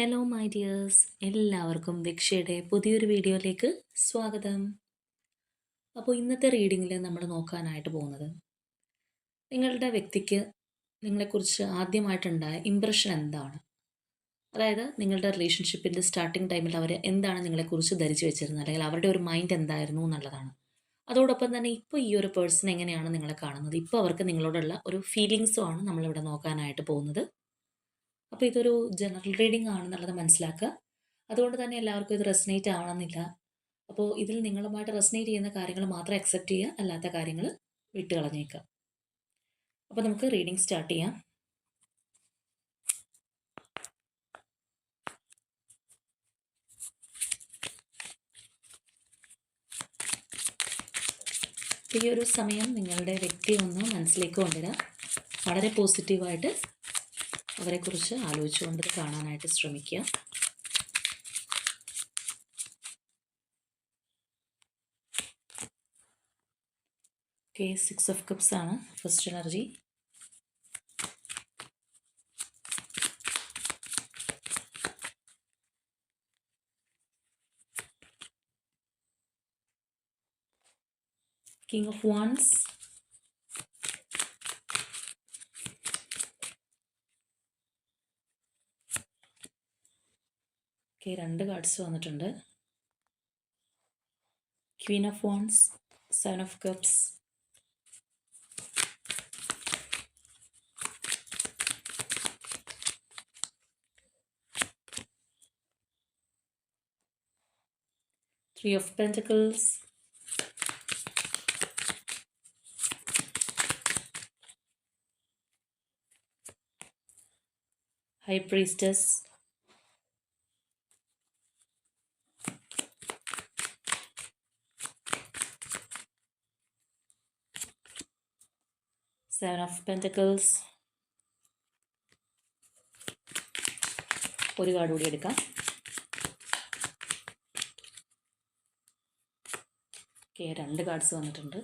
Hello my dears എല്ലാവർക്കും ദീക്ഷയുടെ പുതിയൊരു വീഡിയോയിലേക്ക് സ്വാഗതം. അപ്പോൾ ഇന്നത്തെ റീഡിങ്ങിൽ നമ്മൾ നോക്കാനായിട്ട് പോകുന്നത് നിങ്ങളുടെ വ്യക്തിക്ക് നിങ്ങളെക്കുറിച്ച് ആദ്യമായിട്ടുണ്ടായ ഇമ്പ്രഷൻ എന്താണ്? അതായത് നിങ്ങളുടെ റിലേഷൻഷിപ്പിന്റെ സ്റ്റാർട്ടിംഗ് ടൈമിൽ അവർ എന്താണ് നിങ്ങളെക്കുറിച്ച് ധരിച്ചു വെച്ചിരുന്നത്? അല്ലെങ്കിൽ അവരുടെ ഒരു മൈൻഡ് എന്തായിരുന്നു എന്നുള്ളതാണ്. അതോടൊപ്പം തന്നെ ഇപ്പോൾ ഈ ഒരു പേഴ്സൺ എങ്ങനെയാണ് നിങ്ങളെ കാണുന്നത്? ഇപ്പോൾ അവർക്ക് നിങ്ങളോടുള്ള ഒരു ഫീലിങ്സും ആണ് നമ്മളിവിടെ നോക്കാനായിട്ട് പോകുന്നത്. അപ്പോൾ ഇതൊരു ജനറൽ റീഡിംഗ് ആണെന്നുള്ളത് മനസ്സിലാക്കുക. അതുകൊണ്ട് തന്നെ എല്ലാവർക്കും ഇത് റെസനേറ്റ് ആവണമെന്നില്ല. അപ്പോൾ ഇതിൽ നിങ്ങളുമായിട്ട് റെസനേറ്റ് ചെയ്യുന്ന കാര്യങ്ങൾ മാത്രം അക്സെപ്റ്റ് ചെയ്യുക അല്ലാത്ത കാര്യങ്ങൾ വിട്ട് കളഞ്ഞേക്കുക അപ്പോൾ നമുക്ക് റീഡിംഗ് സ്റ്റാർട്ട് ചെയ്യാം. ഈ ഒരു സമയം നിങ്ങളുടെ വ്യക്തി ഒന്ന് മനസ്സിലേക്ക് കൊണ്ടുവരാം. വളരെ പോസിറ്റീവായിട്ട് അവരെക്കുറിച്ച് ആലോചിച്ചുകൊണ്ട് കാണാനായിട്ട് ശ്രമിക്കുക. ഓക്കെ സിക്സ് ഓഫ് കപ്സ് ആണ് first energy king of wands okay രണ്ട് കാർഡ്സ് വന്നിട്ടുണ്ട്. Queen of wands seven of cups three of pentacles high priestess seven of pentacles ഒരു കാർഡ് കൂടി എടുക്കാം. ഓക്കെ രണ്ട് കാർഡ്സ് വന്നിട്ടുണ്ട്.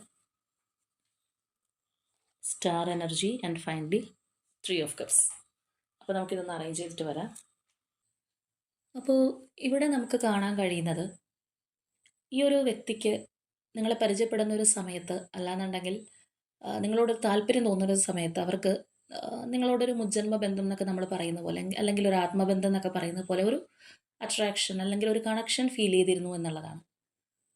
Star energy and finally three of cups അപ്പോൾ നമുക്കിതൊന്ന് arrange ചെയ്തിട്ട് വരാം. അപ്പോൾ ഇവിടെ നമുക്ക് കാണാൻ കഴിയുന്നത് ഈ ഒരു വ്യക്തിക്ക് നിങ്ങളെ പരിചയപ്പെടുന്ന ഒരു സമയത്ത് അല്ലാന്നുണ്ടെങ്കിൽ നിങ്ങളോട് താല്പര്യം തോന്നുന്ന ഒരു സമയത്ത് അവർക്ക് നിങ്ങളോടൊരു മുജ്ജന്മ ബന്ധം എന്നൊക്കെ നമ്മൾ പറയുന്ന പോലെ അല്ലെങ്കിൽ ഒരു ആത്മബന്ധം എന്നൊക്കെ പറയുന്ന പോലെ ഒരു അട്രാക്ഷൻ അല്ലെങ്കിൽ ഒരു കണക്ഷൻ ഫീൽ ചെയ്തിരുന്നു എന്നുള്ളതാണ്.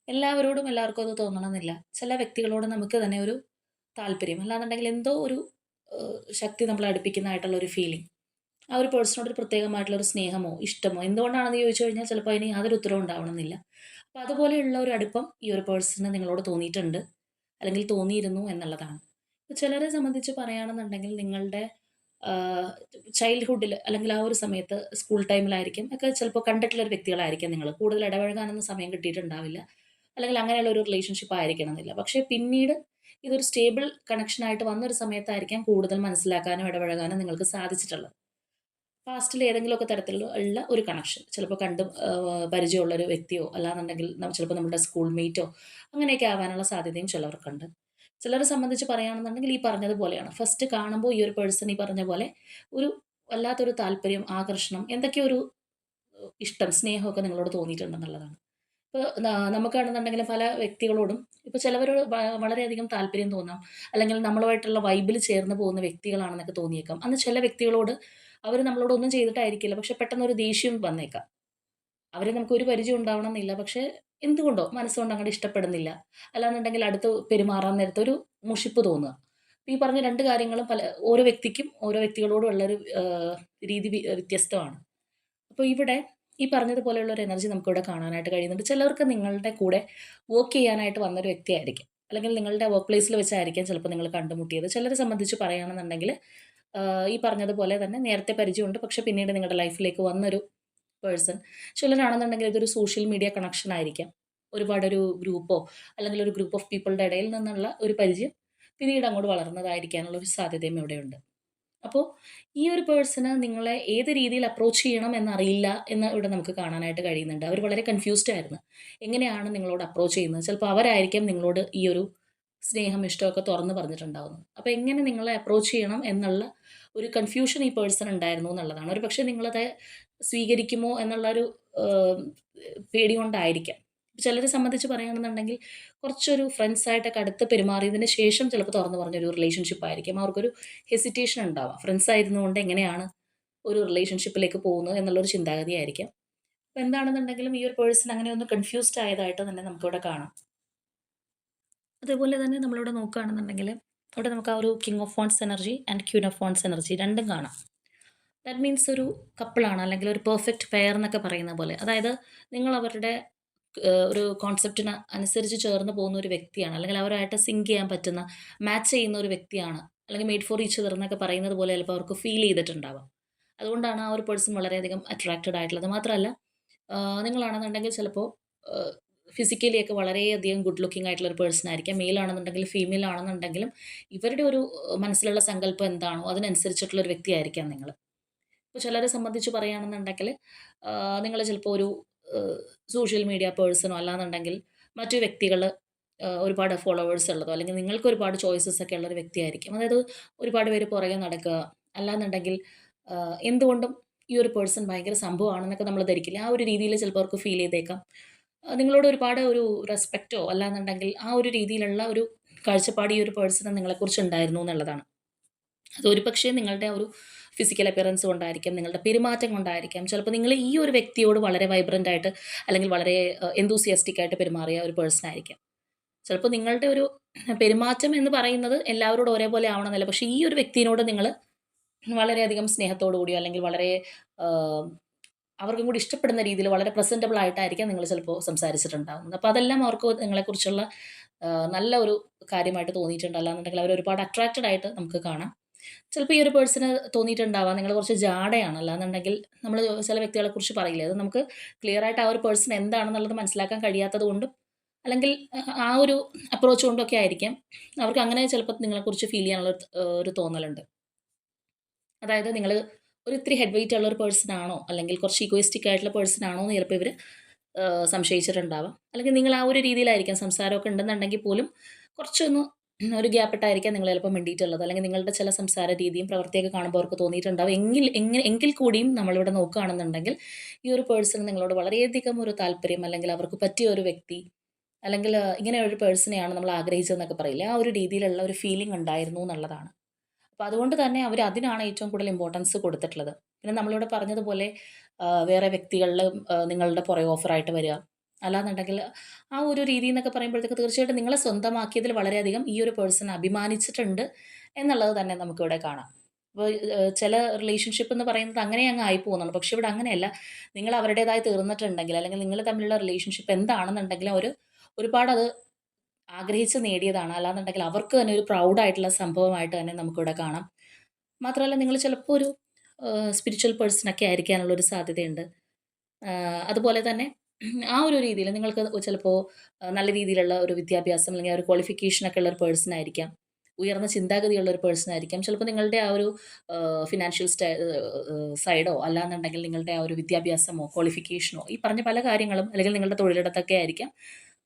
എല്ലാവരോടും എല്ലാവർക്കും അത് തോന്നണമെന്നില്ല. ചില വ്യക്തികളോട് നമുക്ക് തന്നെ ഒരു താല്പര്യം അല്ലാന്നുണ്ടെങ്കിൽ എന്തോ ഒരു ശക്തി നമ്മളെ അടുപ്പിക്കുന്നതായിട്ടുള്ള ഒരു ഫീലിംഗ് ആ ഒരു പേഴ്സണോട് ഒരു പ്രത്യേകമായിട്ടുള്ള ഒരു സ്നേഹമോ ഇഷ്ടമോ എന്തുകൊണ്ടാണെന്ന് ചോദിച്ചു കഴിഞ്ഞാൽ ചിലപ്പോൾ അതിന് യാതൊരു ഉത്തരവും ഉണ്ടാവണമെന്നില്ല. അപ്പോൾ അതുപോലെയുള്ള ഒരു അടുപ്പം ഈ ഒരു പേഴ്സണ് നിങ്ങളോട് തോന്നിയിട്ടുണ്ട്. അല്ലെങ്കിൽ തോന്നിയിരുന്നു എന്നുള്ളതാണ്. ചിലരെ സംബന്ധിച്ച് പറയുകയാണെന്നുണ്ടെങ്കിൽ നിങ്ങളുടെ ചൈൽഡ്ഹുഡിൽ അല്ലെങ്കിൽ ആ ഒരു സമയത്ത് സ്കൂൾ ടൈമിലായിരിക്കും ഒക്കെ ചിലപ്പോൾ കണ്ടിട്ടുള്ള ഒരു വ്യക്തികളായിരിക്കും നിങ്ങൾ കൂടുതൽ ഇടപഴകാനൊന്നും സമയം കിട്ടിയിട്ടുണ്ടാവില്ല. അല്ലെങ്കിൽ അങ്ങനെയുള്ള ഒരു റിലേഷൻഷിപ്പ് ആയിരിക്കണം എന്നില്ല പക്ഷേ പിന്നീട് ഇതൊരു സ്റ്റേബിൾ കണക്ഷനായിട്ട് വന്നൊരു സമയത്തായിരിക്കാം കൂടുതൽ മനസ്സിലാക്കാനും ഇടപഴകാനും നിങ്ങൾക്ക് സാധിച്ചിട്ടുള്ളത്. പാസ്റ്റിൽ ഏതെങ്കിലുമൊക്കെ തരത്തിലുള്ള ഒരു കണക്ഷൻ ചിലപ്പോൾ കണ്ട് പരിചയമുള്ള ഒരു വ്യക്തിയോ അല്ലാന്നുണ്ടെങ്കിൽ നമ്മൾ ചിലപ്പോൾ നമ്മുടെ സ്കൂൾ മേറ്റോ അങ്ങനെയൊക്കെ ആവാനുള്ള സാധ്യതയും ചിലവർക്കുണ്ട്. ചിലരെ സംബന്ധിച്ച് പറയുകയാണെന്നുണ്ടെങ്കിൽ ഈ പറഞ്ഞതുപോലെയാണ് ഫസ്റ്റ് കാണുമ്പോൾ ഈ ഒരു പേഴ്സൺ ഈ പറഞ്ഞ പോലെ ഒരു വല്ലാത്തൊരു താല്പര്യം ആകർഷണം എന്തൊക്കെയോ ഒരു ഇഷ്ടം സ്നേഹമൊക്കെ നിങ്ങളോട് തോന്നിയിട്ടുണ്ടെന്നുള്ളതാണ്. ഇപ്പോൾ നമുക്കാണെന്നുണ്ടെങ്കിൽ പല വ്യക്തികളോടും ഇപ്പോൾ ചിലവരോട് വളരെയധികം താല്പര്യം തോന്നാം. അല്ലെങ്കിൽ നമ്മളുമായിട്ടുള്ള വൈബിൽ ചേർന്ന് പോകുന്ന വ്യക്തികളാണെന്നൊക്കെ തോന്നിയേക്കാം. അന്ന് ചില വ്യക്തികളോട് അവർ നമ്മളോട് ഒന്നും ചെയ്തിട്ടായിരിക്കില്ല. പക്ഷെ പെട്ടെന്ന് ഒരു ദേഷ്യം വന്നേക്കാം. അവരെ നമുക്ക് ഒരു പരിചയം ഉണ്ടാവണമെന്നില്ല. പക്ഷേ എന്തുകൊണ്ടോ മനസ്സുകൊണ്ട് അങ്ങോട്ട് ഇഷ്ടപ്പെടുന്നില്ല. അല്ലാന്നുണ്ടെങ്കിൽ അടുത്ത് പെരുമാറാൻ നേരത്തെ ഒരു മുഷിപ്പ് തോന്നുക. ഈ പറഞ്ഞ രണ്ട് കാര്യങ്ങളും പല ഓരോ വ്യക്തിക്കും ഓരോ വ്യക്തികളോടും ഉള്ളൊരു രീതി വ്യത്യസ്തമാണ്. അപ്പോൾ ഇവിടെ ഈ പറഞ്ഞതുപോലെയുള്ള ഒരു എനർജി നമുക്കിവിടെ കാണാനായിട്ട് കഴിയുന്നുണ്ട്. ചിലർക്ക് നിങ്ങളുടെ കൂടെ വർക്ക് ചെയ്യാനായിട്ട് വന്നൊരു വ്യക്തിയായിരിക്കും. അല്ലെങ്കിൽ നിങ്ങളുടെ വർക്ക് പ്ലേസിൽ വെച്ചായിരിക്കാം ചിലപ്പോൾ നിങ്ങൾ കണ്ടുമുട്ടിയത്. ചിലരെ സംബന്ധിച്ച് പറയുകയാണെന്നുണ്ടെങ്കിൽ ഈ പറഞ്ഞതുപോലെ തന്നെ നേരത്തെ പരിചയമുണ്ട്. പക്ഷെ പിന്നീട് നിങ്ങളുടെ ലൈഫിലേക്ക് വന്നൊരു പേഴ്സൺ. ചിലരാണെന്നുണ്ടെങ്കിൽ ഇതൊരു സോഷ്യൽ മീഡിയ കണക്ഷൻ ആയിരിക്കാം. ഒരുപാടൊരു ഗ്രൂപ്പോ അല്ലെങ്കിൽ ഒരു ഗ്രൂപ്പ് ഓഫ് പീപ്പിളുടെ ഇടയിൽ നിന്നുള്ള ഒരു പരിചയം പിന്നീട് അങ്ങോട്ട് വളർന്നതായിരിക്കാനുള്ള ഒരു സാധ്യതയും ഇവിടെയുണ്ട്. അപ്പോൾ ഈ ഒരു പേഴ്സണ് നിങ്ങളെ ഏത് രീതിയിൽ അപ്രോച്ച് ചെയ്യണം എന്നറിയില്ല എന്ന് ഇവിടെ നമുക്ക് കാണാനായിട്ട് കഴിയുന്നുണ്ട്. അവർ വളരെ കൺഫ്യൂസ്ഡ് ആയിരുന്നു. എങ്ങനെയാണ് നിങ്ങളോട് അപ്രോച്ച് ചെയ്യുന്നത്? ചിലപ്പോൾ അവരായിരിക്കാം നിങ്ങളോട് ഈ ഒരു സ്നേഹം ഇഷ്ടമൊക്കെ തുറന്ന് പറഞ്ഞിട്ടുണ്ടാവുന്നത്. അപ്പോൾ എങ്ങനെ നിങ്ങളെ അപ്രോച്ച് ചെയ്യണം എന്നുള്ള ഒരു കൺഫ്യൂഷൻ ഈ പേഴ്സൺ ഉണ്ടായിരുന്നു എന്നുള്ളതാണ് ഒരു പക്ഷേ നിങ്ങളത് സ്വീകരിക്കുമോ എന്നുള്ളൊരു പേടി കൊണ്ടായിരിക്കാം. ചിലരെ സംബന്ധിച്ച് പറയുകയാണെന്നുണ്ടെങ്കിൽ കുറച്ചൊരു ഫ്രണ്ട്സായിട്ടൊക്കെ അടുത്ത് പെരുമാറിയതിന് ശേഷം ചിലപ്പോൾ തുറന്നു പറഞ്ഞൊരു റിലേഷൻഷിപ്പ് ആയിരിക്കും. അവർക്കൊരു ഹെസിറ്റേഷൻ ഉണ്ടാവാം. ഫ്രണ്ട്സ് ആയിരുന്നുകൊണ്ട് എങ്ങനെയാണ് ഒരു റിലേഷൻഷിപ്പിലേക്ക് പോകുന്നത് എന്നുള്ളൊരു ചിന്താഗതി ആയിരിക്കാം അപ്പോൾ എന്താണെന്നുണ്ടെങ്കിലും ഈ ഒരു പേഴ്സൺ അങ്ങനെ ഒന്ന് കൺഫ്യൂസ്ഡ് ആയതായിട്ട് തന്നെ നമുക്കിവിടെ കാണാം. അതേപോലെ തന്നെ നമ്മളിവിടെ നോക്കുകയാണെന്നുണ്ടെങ്കിൽ ഇവിടെ നമുക്ക് ആ ഒരു king of phones energy and queen of phones energy രണ്ടും കാണാം. ദാറ്റ് മീൻസ് ഒരു കപ്പിളാണ് അല്ലെങ്കിൽ ഒരു പെർഫെക്റ്റ് പെയർ എന്നൊക്കെ പറയുന്ന പോലെ. അതായത് നിങ്ങൾ അവരുടെ ഒരു കോൺസെപ്റ്റിന് അനുസരിച്ച് ചേർന്ന് പോകുന്ന ഒരു വ്യക്തിയാണ്. അല്ലെങ്കിൽ അവരായിട്ട് സിങ്ക് ചെയ്യാൻ പറ്റുന്ന, മാച്ച് ചെയ്യുന്ന ഒരു വ്യക്തിയാണ്. അല്ലെങ്കിൽ മെയ്ഡ് ഫോർ ഈച്ച് എന്നൊക്കെ പറയുന്നത് പോലെ ചിലപ്പോൾ അവർക്ക് ഫീൽ ചെയ്തിട്ടുണ്ടാവാം. അതുകൊണ്ടാണ് ആ ഒരു പേഴ്സൺ വളരെയധികം അട്രാക്റ്റഡ് ആയിട്ടുള്ളത്. മാത്രമല്ല നിങ്ങളാണെന്നുണ്ടെങ്കിൽ ചിലപ്പോൾ ഏഹ്, ഫിസിക്കലി ഒക്കെ വളരെയധികം ഗുഡ് ലുക്കിംഗ് ആയിട്ടുള്ള ഒരു പേഴ്സൺ ആയിരിക്കാം. മെയിൽ ആണെന്നുണ്ടെങ്കിലും ഫീമെയിൽ ആണെന്നുണ്ടെങ്കിലും ഇവരുടെ ഒരു മനസ്സിലുള്ള സങ്കല്പം എന്താണോ അതിനനുസരിച്ചിട്ടുള്ള ഒരു വ്യക്തിയായിരിക്കാം നിങ്ങൾ. ഇപ്പോൾ ചിലരെ സംബന്ധിച്ച് പറയുകയാണെന്നുണ്ടെങ്കിൽ നിങ്ങൾ ചിലപ്പോൾ ഒരു സോഷ്യൽ മീഡിയ പേഴ്സണോ അല്ലാന്നുണ്ടെങ്കിൽ മറ്റു വ്യക്തികൾ ഒരുപാട് ഫോളോവേഴ്സ് ഉള്ളതോ അല്ലെങ്കിൽ നിങ്ങൾക്ക് ഒരുപാട് ചോയ്സസ് ഒക്കെ ഉള്ള ഒരു വ്യക്തിയായിരിക്കും. അതായത് ഒരുപാട് പേര് പുറകെ നടക്കുക അല്ലാന്നുണ്ടെങ്കിൽ എന്തുകൊണ്ടും ഈ ഒരു പേഴ്സൺ ഭയങ്കര സംഭവമാണെന്നൊക്കെ നമ്മൾ ധരിക്കില്ല. ആ ഒരു രീതിയിൽ ചിലപ്പോൾ അവർക്ക് ഫീൽ ചെയ്തേക്കാം. നിങ്ങളോട് ഒരുപാട് ഒരു റെസ്പെക്റ്റോ അല്ലാന്നുണ്ടെങ്കിൽ ആ ഒരു രീതിയിലുള്ള ഒരു കാഴ്ചപ്പാട് ഈ ഒരു പേഴ്സണ് നിങ്ങളെക്കുറിച്ച് ഉണ്ടായിരുന്നു എന്നുള്ളതാണ്. അതൊരു പക്ഷേ നിങ്ങളുടെ ഒരു ഫിസിക്കൽ അപ്പിയറൻസ് കൊണ്ടായിരിക്കാം, നിങ്ങളുടെ പെരുമാറ്റം കൊണ്ടായിരിക്കാം. ചിലപ്പോൾ നിങ്ങൾ ഈ ഒരു വ്യക്തിയോട് വളരെ വൈബ്രന്റ് ആയിട്ട് അല്ലെങ്കിൽ വളരെ എന്തൂസിയാസ്റ്റിക് ആയിട്ട് പെരുമാറിയ ഒരു പേഴ്സൺ ആയിരിക്കാം. ചിലപ്പോൾ നിങ്ങളുടെ ഒരു പെരുമാറ്റം എന്ന് പറയുന്നത് എല്ലാവരോടും ഒരേപോലെ ആവണമെന്നില്ല. പക്ഷേ ഈ ഒരു വ്യക്തിയോട് നിങ്ങൾ വളരെയധികം സ്നേഹത്തോടു കൂടിയോ അല്ലെങ്കിൽ വളരെ അവർക്കും കൂടി ഇഷ്ടപ്പെടുന്ന രീതിയിൽ വളരെ പ്രസന്റബിൾ ആയിട്ടായിരിക്കാം നിങ്ങൾ ചിലപ്പോൾ സംസാരിച്ചിട്ടുണ്ടാകുന്നത് അപ്പോൾ അതെല്ലാം അവർക്ക് നിങ്ങളെക്കുറിച്ചുള്ള നല്ല ഒരു കാര്യമായിട്ട് തോന്നിയിട്ടുണ്ട്. അവർ ഒരുപാട് അട്രാക്റ്റഡ് ആയിട്ട് നമുക്ക് കാണാം. ചിലപ്പോൾ ഈ ഒരു പേഴ്സണ് തോന്നിയിട്ടുണ്ടാവാം നിങ്ങൾ കുറച്ച് ജാടയാണ്. അല്ലാന്നുണ്ടെങ്കിൽ നമ്മൾ ചില വ്യക്തികളെക്കുറിച്ച് പറയില്ലേ അത് നമുക്ക് ക്ലിയർ ആയിട്ട് ആ ഒരു പേഴ്സൺ എന്താണെന്നുള്ളത് മനസ്സിലാക്കാൻ കഴിയാത്തത് കൊണ്ടും അല്ലെങ്കിൽ ആ ഒരു അപ്രോച്ച് കൊണ്ടൊക്കെ ആയിരിക്കാം അവർക്ക് അങ്ങനെ ചിലപ്പോൾ നിങ്ങളെക്കുറിച്ച് ഫീൽ ചെയ്യാനുള്ള ഒരു തോന്നലുണ്ട്. അതായത് നിങ്ങൾ ഒരു ഇത്തിരി ഹെഡ് വെയിറ്റ് ഉള്ള ഒരു പേഴ്സൺ ആണോ അല്ലെങ്കിൽ കുറച്ച് ഈഗോയിസ്റ്റിക് ആയിട്ടുള്ള പേഴ്സൺ ആണോ എന്ന് ചിലപ്പോൾ ഇവർ സംശയിച്ചിട്ടുണ്ടാവാം. അല്ലെങ്കിൽ നിങ്ങൾ ആ ഒരു രീതിയിലായിരിക്കാം സംസാരമൊക്കെ ഉണ്ടെന്നുണ്ടെങ്കിൽ പോലും കുറച്ചൊന്ന് ഒരു ഗ്യാപ്പിട്ടായിരിക്കാം നിങ്ങൾ ചിലപ്പോൾ മിണ്ടിയിട്ടുള്ളത്. അല്ലെങ്കിൽ നിങ്ങളുടെ ചില സംസാര രീതിയും പ്രവൃത്തിയൊക്കെ കാണുമ്പോൾ അവർക്ക് തോന്നിയിട്ടുണ്ടാവും. എങ്കിൽ എങ്ങനെ എങ്കിൽ കൂടിയും നമ്മളിവിടെ നോക്കുകയാണെന്നുണ്ടെങ്കിൽ ഈ ഒരു പേഴ്സണ് നിങ്ങളോട് വളരെയധികം ഒരു താല്പര്യം അല്ലെങ്കിൽ അവർക്ക് പറ്റിയ ഒരു വ്യക്തി അല്ലെങ്കിൽ ഇങ്ങനെ ഒരു പേഴ്സണെയാണ് നമ്മൾ ആഗ്രഹിച്ചതെന്നൊക്കെ പറയില്ല ആ ഒരു രീതിയിലുള്ള ഒരു ഫീലിംഗ് ഉണ്ടായിരുന്നു എന്നുള്ളതാണ്. അപ്പോൾ അതുകൊണ്ട് തന്നെ അവർ അതിനാണ് ഏറ്റവും കൂടുതൽ ഇമ്പോർട്ടൻസ് കൊടുത്തിട്ടുള്ളത്. പിന്നെ നമ്മളിവിടെ പറഞ്ഞതുപോലെ വേറെ വ്യക്തികളിൽ നിങ്ങളുടെ പുറകെ ഓഫറായിട്ട് വരിക. അല്ലാന്നുണ്ടെങ്കിൽ ആ ഒരു രീതി എന്നൊക്കെ പറയുമ്പോഴത്തേക്ക് തീർച്ചയായിട്ടും നിങ്ങളെ സ്വന്തമാക്കിയതിൽ വളരെയധികം ഈ ഒരു പേഴ്സൺ അഭിമാനിച്ചിട്ടുണ്ട് എന്നുള്ളത് തന്നെ നമുക്കിവിടെ കാണാം. അപ്പോൾ ചില റിലേഷൻഷിപ്പ് എന്ന് പറയുന്നത് അങ്ങനെ അങ്ങ് ആയി പോകുന്നുണ്ട്. പക്ഷെ ഇവിടെ അങ്ങനെയല്ല. നിങ്ങൾ അവരുടേതായി തീർന്നിട്ടുണ്ടെങ്കിൽ അല്ലെങ്കിൽ നിങ്ങൾ തമ്മിലുള്ള റിലേഷൻഷിപ്പ് എന്താണെന്നുണ്ടെങ്കിൽ അവർ ഒരുപാട് അത് ആഗ്രഹിച്ച് നേടിയതാണ്. അല്ലാന്നുണ്ടെങ്കിൽ അവർക്ക് തന്നെ ഒരു പ്രൗഡായിട്ടുള്ള സംഭവമായിട്ട് തന്നെ നമുക്കിവിടെ കാണാം. മാത്രമല്ല നിങ്ങൾ ചിലപ്പോൾ ഒരു സ്പിരിച്വൽ പേഴ്സൺ ഒക്കെ ആയിരിക്കാനുള്ള ഒരു സാധ്യതയുണ്ട്. അതുപോലെ തന്നെ ആ ഒരു രീതിയിൽ നിങ്ങൾക്ക് ചിലപ്പോൾ നല്ല രീതിയിലുള്ള ഒരു വിദ്യാഭ്യാസം അല്ലെങ്കിൽ ഒരു ക്വാളിഫിക്കേഷൻ ഒക്കെ ഉള്ള ഒരു പേഴ്സൺ ആയിരിക്കാം. ഉയർന്ന ചിന്താഗതിയുള്ള ഒരു പേഴ്സൺ ആയിരിക്കാം. ചിലപ്പോൾ നിങ്ങളുടെ ആ ഒരു ഫിനാൻഷ്യൽ സൈഡോ അല്ലാന്നുണ്ടെങ്കിൽ നിങ്ങളുടെ ആ ഒരു വിദ്യാഭ്യാസമോ ക്വാളിഫിക്കേഷനോ ഈ പറഞ്ഞ പല കാര്യങ്ങളും അല്ലെങ്കിൽ നിങ്ങളുടെ തൊഴിലിടത്തൊക്കെ ആയിരിക്കാം